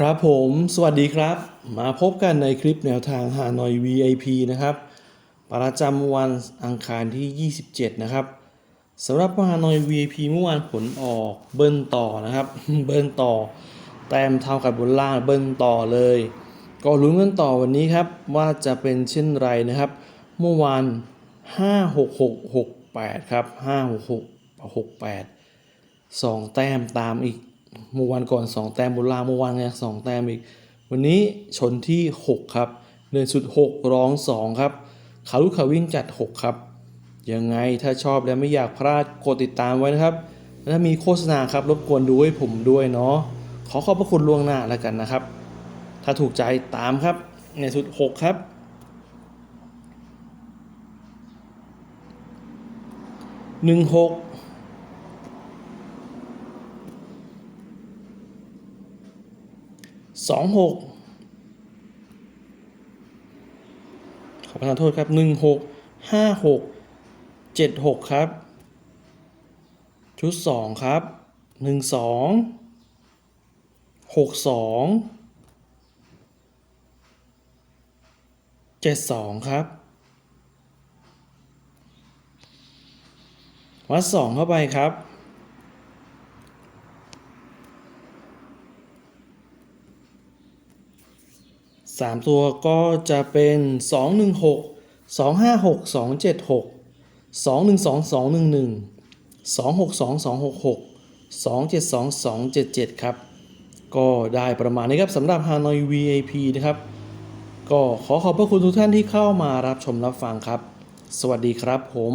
ครับผมสวัสดีครับ มาพบกันในคลิปแนวทางหานอย VIP นะครับ ประจำวันอังคารที่ 27 นะครับสำหรับฮานอย VIP เมื่อวานผลออกเบิ้ลต่อนะครับ เบิ้ลต่อ แต้มเท่ากับบนล่างเบิ้ลต่อเลย ก็ลุ้นกันต่อวันนี้ครับ ว่าจะเป็นเช่นไรนะครับ เมื่อวาน 56668 ครับ 56668สองแต้มตามอีก เมื่อวันก่อนสองแต้มบนล่างเมื่อวานไงสองแต้มอีก วันนี้ชนที่ 6 ครับเดินสุด 6 ร้อง 2 ครับขาลุกขาวิ่งจัด 6 ครับ ยังไงถ้าชอบและไม่อยากพลาดกดติดตามไว้นะครับและถ้ามีโฆษณาครับรบกวนดูให้ผมด้วยเนาะขอขอบพระคุณล่วงหน้าแล้วกันนะครับ ถ้าถูกใจตามครับในสุด 6 ครับ หนึ่งหก สองหกขอประทานโทษครับหนึ่งหกห้าหกเจ็ดหกครับ ชุดสองครับหนึ่งสองหกสองเจ็ดสองครับ วัดสองเข้าไปครับ สามตัวก็จะเป็นสองหนึ่งหกสองห้าหกสองเจ็ดหกสองหนึ่งสองสองหนึ่งหนึ่งสองหกสองสองหกหกสองเจ็ดสองสองเจ็ดเจ็ดครับ ก็ได้ประมาณนี้ครับสำหรับ Hanoi VIP นะครับ ก็ขอขอบพระคุณทุกท่านที่เข้ามารับชมรับฟังครับ สวัสดีครับผม